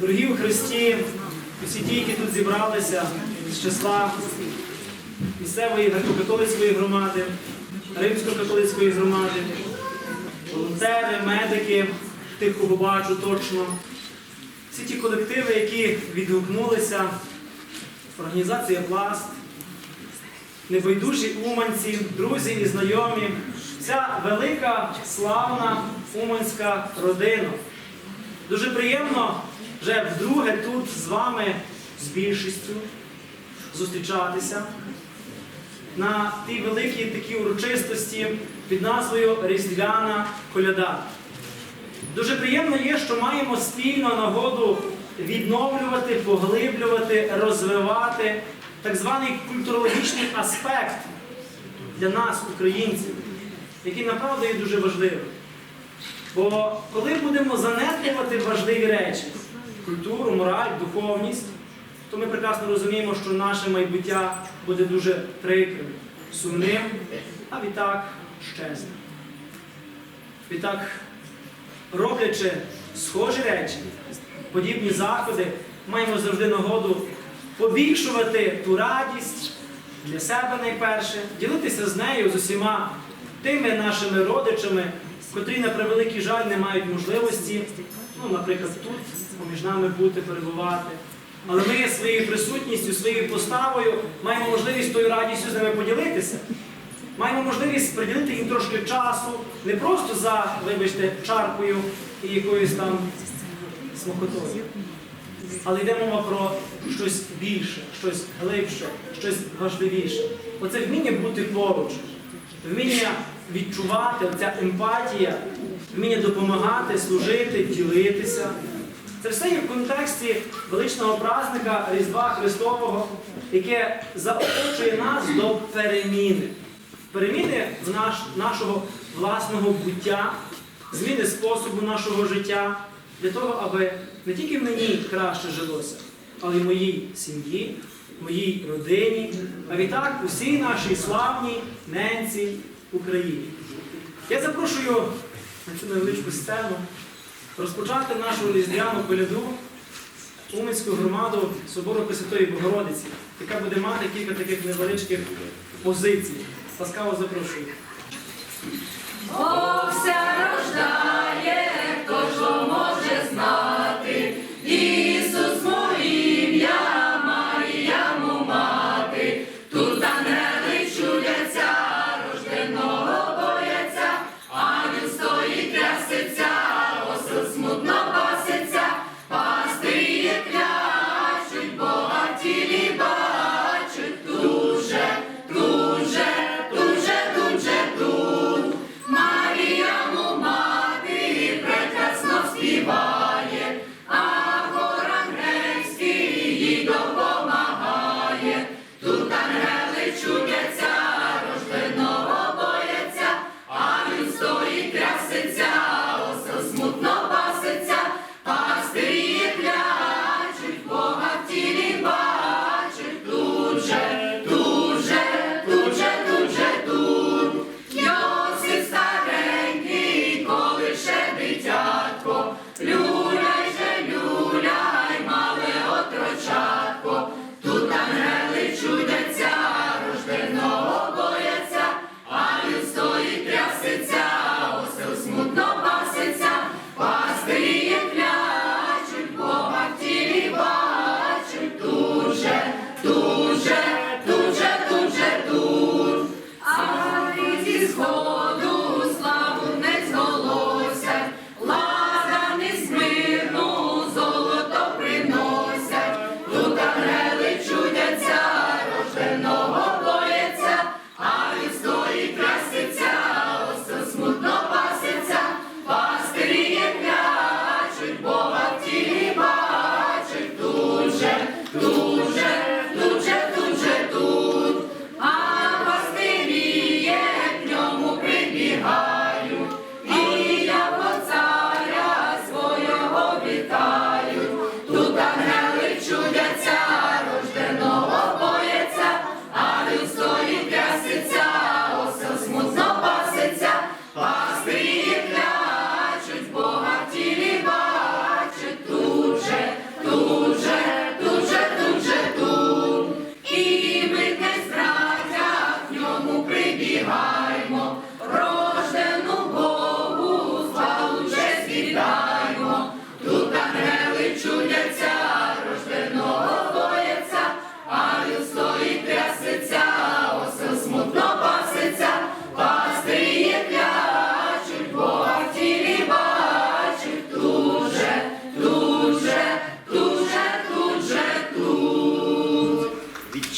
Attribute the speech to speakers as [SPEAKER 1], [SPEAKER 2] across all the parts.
[SPEAKER 1] Дорогі у Христі, усі ті, які тут зібралися з числа місцевої греко-католицької громади, римсько-католицької громади, волонтери, медики, тих, кого бачу точно, всі ті колективи, які відгукнулися, організація Пласт, небайдужі уманці, друзі і знайомі, вся велика, славна уманська родина. Дуже приємно вже вдруге тут з вами з більшістю зустрічатися на тій великій такій урочистості під назвою Різдвяна коляда. Дуже приємно є, що маємо спільно нагоду відновлювати, поглиблювати, розвивати так званий культурологічний аспект для нас, українців, який направду є дуже важливим. Бо коли будемо занедбувати важливі речі, культуру, мораль, духовність, то ми прекрасно розуміємо, що наше майбуття буде дуже прикрим, сумним, а відтак щезним. Відтак, роблячи схожі речі, подібні заходи, маємо завжди нагоду побільшувати ту радість для себе найперше, ділитися з нею, з усіма тими нашими родичами, котрі, на превеликий жаль, не мають можливості, ну, наприклад, тут поміж нами бути, перебувати. Але ми своєю присутністю, своєю поставою маємо можливість тою радістю з ними поділитися. Маємо можливість приділити їм трошки часу, не просто за, вибачте, чаркою і якоюсь там смокотою. Але йде мова про щось більше, щось глибше, щось важливіше. Оце вміння бути поруч, вміння відчувати, оця емпатія, вміння допомагати, служити, ділитися. Це все є в контексті величного праздника Різдва Христового, яке заохочує нас до переміни. Переміни наш, нашого власного буття, зміни способу нашого життя, для того, аби не тільки мені краще жилося, але й моїй сім'ї, моїй родині, а відтак усій нашій славній ненці Україні. Я запрошую на цю невеличку сцену розпочати нашу різдвяну коляду Умицьку громаду Собору Пресвятої Богородиці, яка буде мати кілька таких невеличких позицій. Ласкаво запрошую.
[SPEAKER 2] Богся рождає,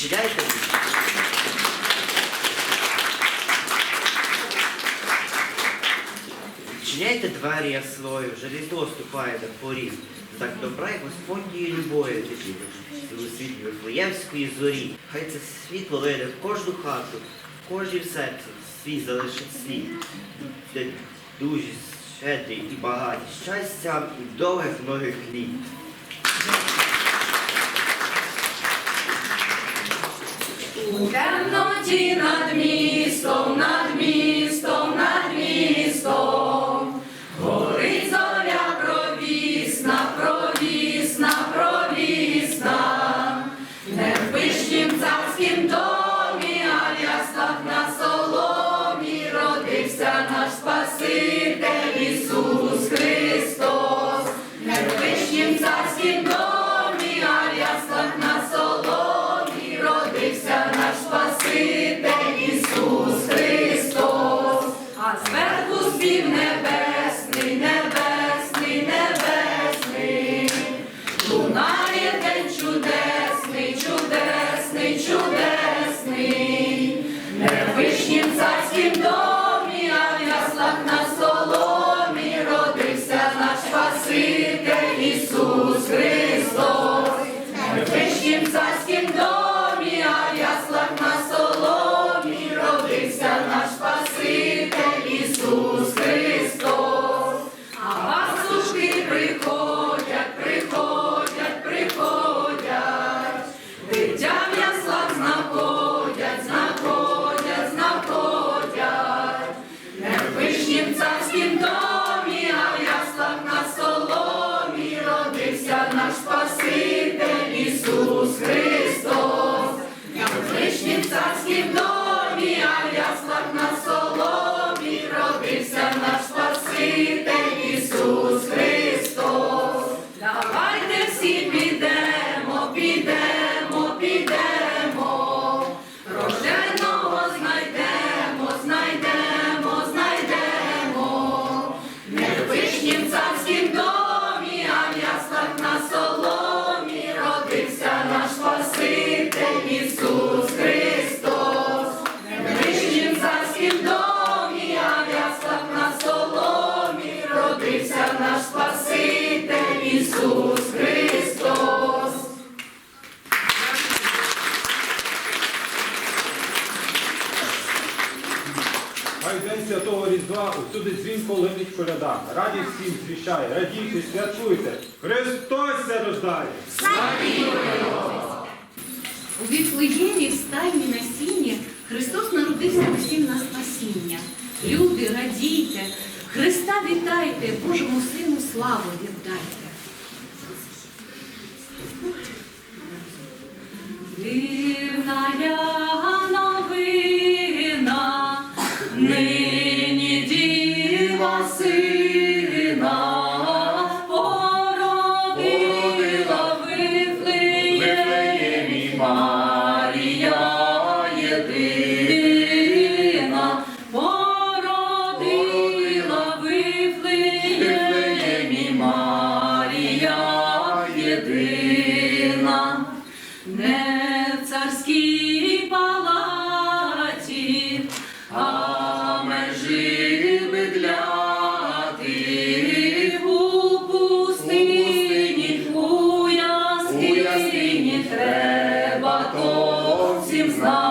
[SPEAKER 2] Читаєте?
[SPEAKER 3] Чиняйте двері я свою, желізо ступає до поріг, так добра і Господньої любові течі, у світлі Вифлеємської зорі. Хай це світло вийде в кожну хату, в кожній серці свій залишить світ, де дуже щедрі і багаті, щастя і довгих многих літ.
[SPEAKER 2] У темноті над містом, над містом. наш Спаситель Ісус Христос.
[SPEAKER 4] Хай день святого Різдва усюди дзвінко линить коляда. Радість всім звіщає, радійте, святкуйте. Христос се рождає.
[SPEAKER 5] У Вітлеємі в стайні насіння Христос народився усім на спасіння. Люди, радійте вітайте, Божому сину славу віддайте.
[SPEAKER 6] Oh.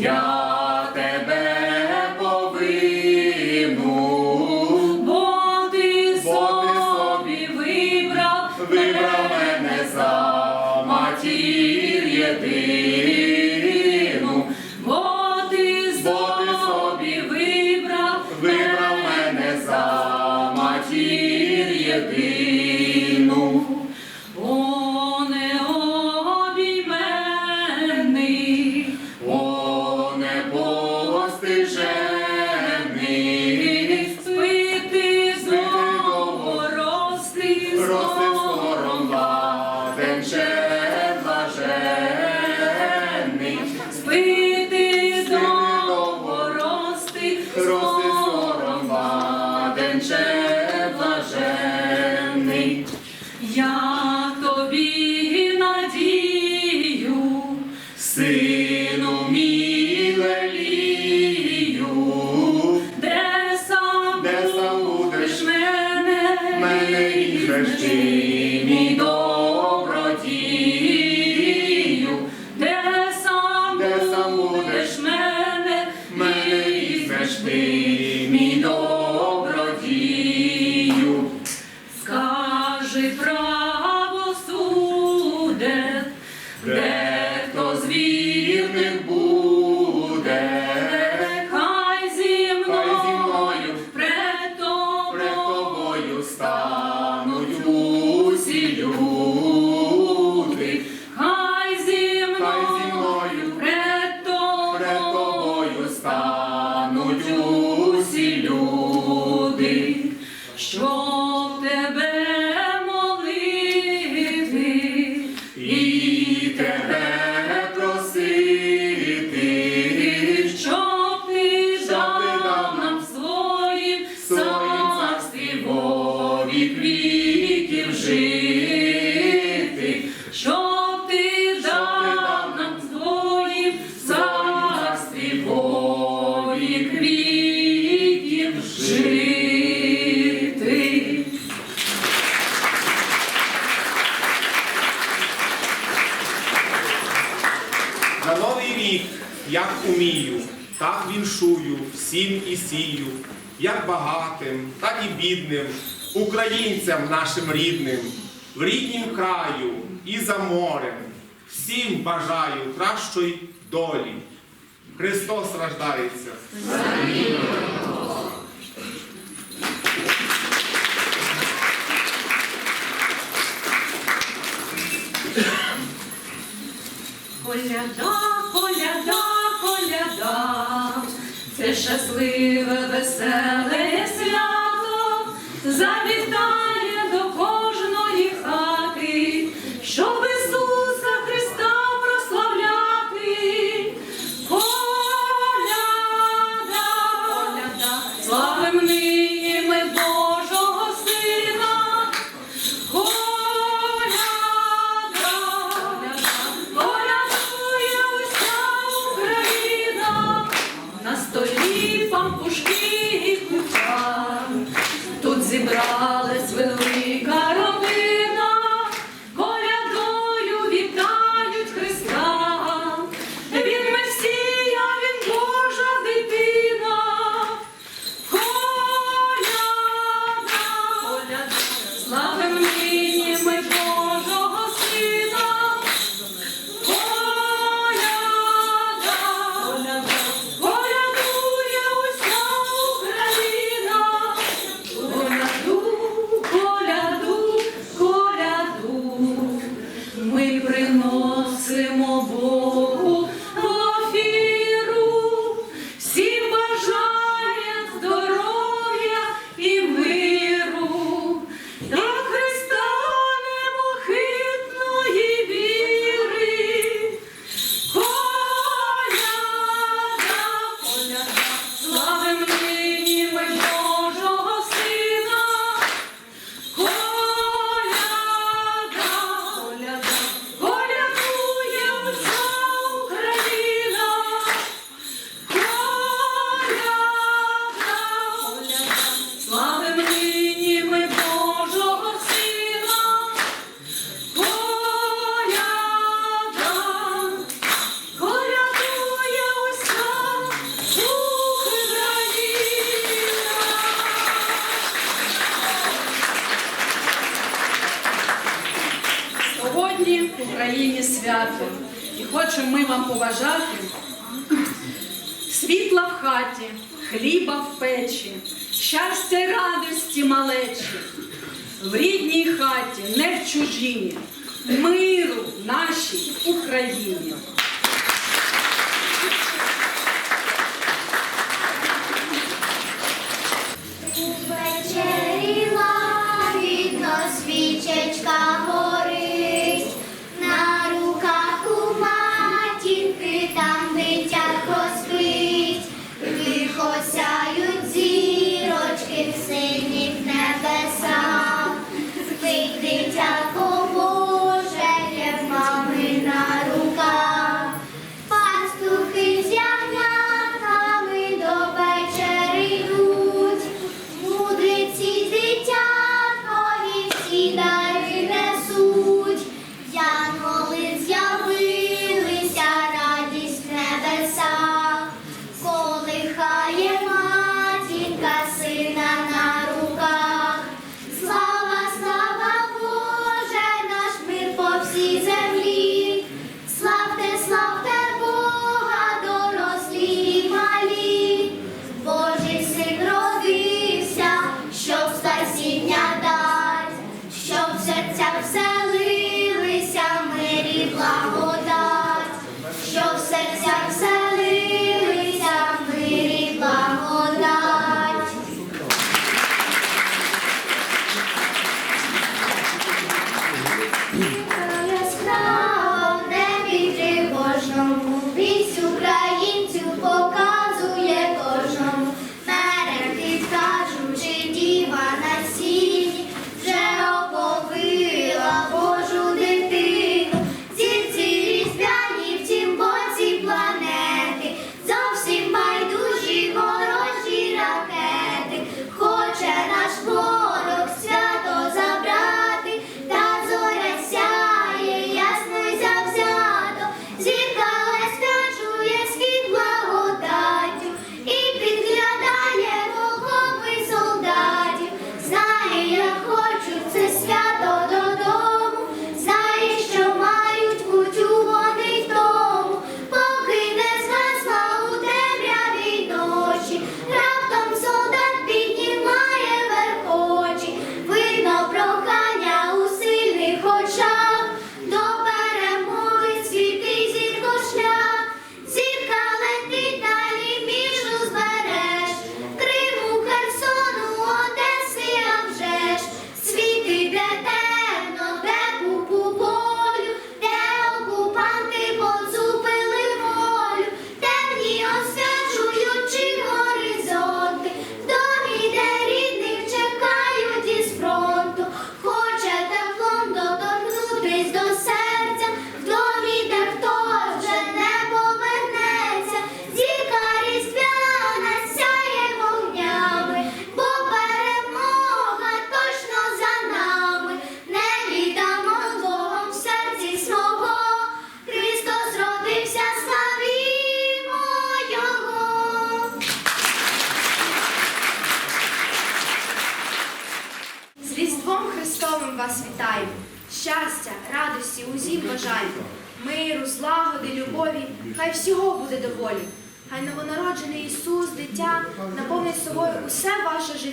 [SPEAKER 6] Yeah. redemption. бідним, українцям нашим рідним, в ріднім краю і за морем. Всім бажаю кращої долі. Христос рождається.
[SPEAKER 2] Коляда, коляда, коляда, це щасливе, веселе.
[SPEAKER 7] світла в хаті, хліба в печі, щастя й радості малечі, в рідній хаті, не в чужині, миру нашій Україні.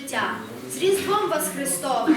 [SPEAKER 8] життя. З Різдвом вас
[SPEAKER 9] христом.